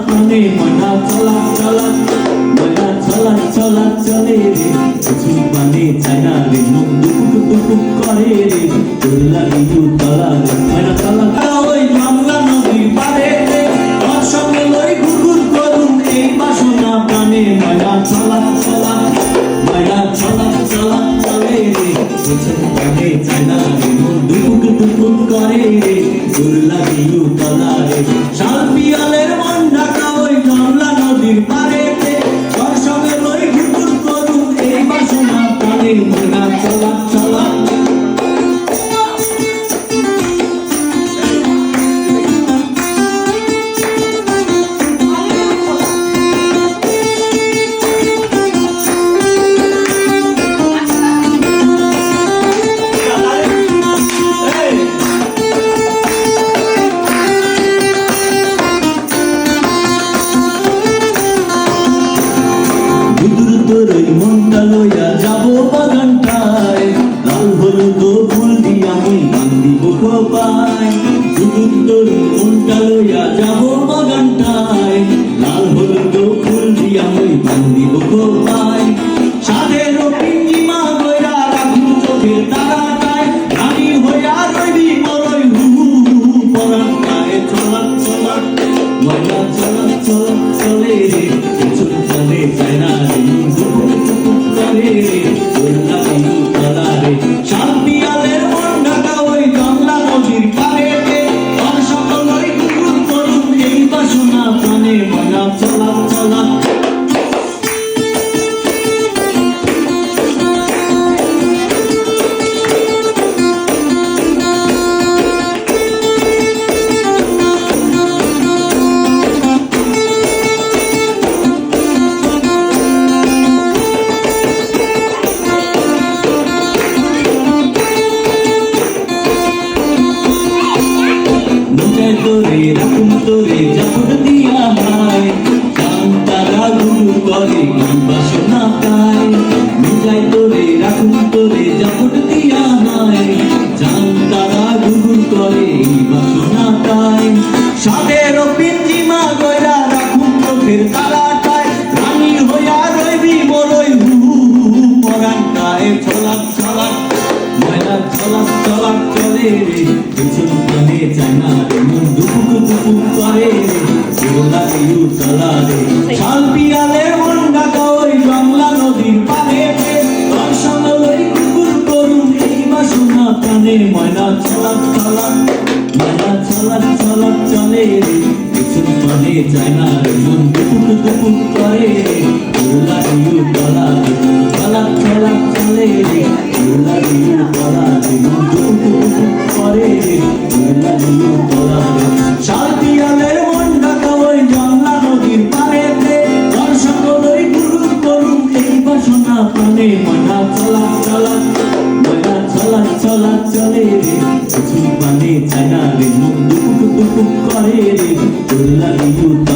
প্রাণে ময়না চলা চলা ময়না চলা চলা চলে রে কিছু পানে চায় না রে মন দুপুক দুপুক করে রে তোর লাগি তলা রে ময়না চলা ওই বাংলা নদীর পারে রে তোর সঙ্গে লই ঘুরঘুর করুন এই বাসনা প্রাণে ময়না চলা চলা ময়না চলা চলা চলে রে কিছু পানে চায় রে মন দুপুক দুপুক করে রে তোর লাগি তলা রে শাল ময়না চলা তোরে, রাখুন তোরে জাপুর দিয়া হায় কান্তারা গুরু করে বাসনা পায়। মুজাই তোরে, রাখুন তোরে জাপুর দিয়া হায় জান্তারা গুরু করে বাসনা পায়। সাদের পিঞ্জিমা গয়রা, রাখুন চোখের তারাটায়। রানী হইয়া রইবি বড়ই হু পরান্তায় ছলাক ছলাক ময়লা চলাক চলাক চলে গোলা ইউ তলা রে শাল পিয়ালের মন ডাকা ওই বাংলা নদীর পারে সঙ্গে ওই কুকুর করুন এই বাসনা প্রাণে। ময়না চলাক চলাক ময়না চলাক চলাক চলে রে। কিছু প্রাণে চায় না রে, মন দুপুক দুপুক করে রে। গোলা ইউ তলা রে চলাক চলাক চলে রে। গোলা ইউ তলা রে মন দুপুক প্রাণে মনা চলা চলা, মনা চলা চলা চলে রে। কিছু পানে চায় রে, মুখ দুপুক দুপুক করে রে। গোলা ইউ